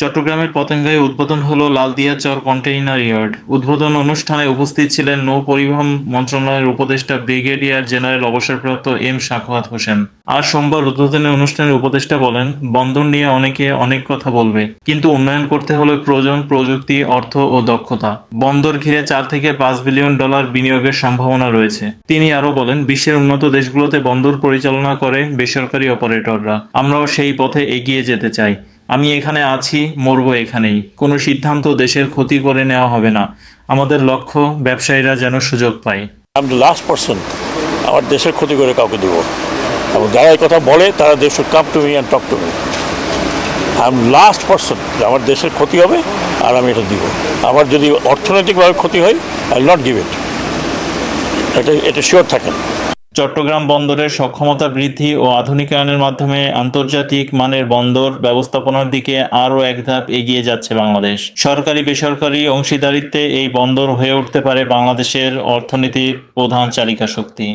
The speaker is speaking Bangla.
চট্টগ্রামের পতেঙ্গায় উদ্বোধন হলো লালদিয়া চর কন্টেইনার ইয়ার্ড। উদ্বোধন অনুষ্ঠানে উপস্থিত ছিলেন নৌ পরিবহন মন্ত্রণালয়ের উপদেষ্টা ব্রিগেডিয়ার জেনারেল অবসরপ্রাপ্ত এম সাখাওয়াত হোসেন। আজ সোমবার উদ্বোধনী অনুষ্ঠানের উপদেষ্টা বলেন বন্দর নিয়ে অনেকে অনেক কথা বলবে, কিন্তু উন্নয়ন করতে হলে প্রয়োজন প্রযুক্তি, অর্থ ও দক্ষতা। বন্দর ঘিরে চার থেকে পাঁচ বিলিয়ন ডলার বিনিয়োগের সম্ভাবনা রয়েছে। তিনি আরও বলেন, বিশ্বের উন্নত দেশগুলোতে বন্দর পরিচালনা করে বেসরকারি অপারেটররা। আমরাও সেই পথে এগিয়ে যেতে চাই। আমি এখানে আছি, মরবো এখানেই। কোনো সিদ্ধান্ত দেশের ক্ষতি করে নেওয়া হবে না। আমাদের লক্ষ্য, ব্যবসায়ীরা যেন সুযোগ পায়। লাস্ট পার্সন আমার দেশের ক্ষতি করে কাউকে দিব। যারা এই কথা বলে, তারা they should come to me and talk to me I am last person আমার দেশের ক্ষতি হবে, আর আমি এটা দিব। আমার যদি অর্থনৈতিকভাবে ক্ষতি হয় আই নট গিভ ইট এটা এটা শিওর থাকেন চট্টগ্রাম বন্দরের সক্ষমতা বৃদ্ধি ও আধুনিকায়নের মাধ্যমে আন্তর্জাতিক মানের বন্দর ব্যবস্থাপনার দিকে আরও এক ধাপ এগিয়ে যাচ্ছে বাংলাদেশ। সরকারি বেসরকারি অংশীদারিত্বে এই বন্দর হয়ে উঠতে পারে বাংলাদেশের অর্থনীতির প্রধান চালিকা শক্তি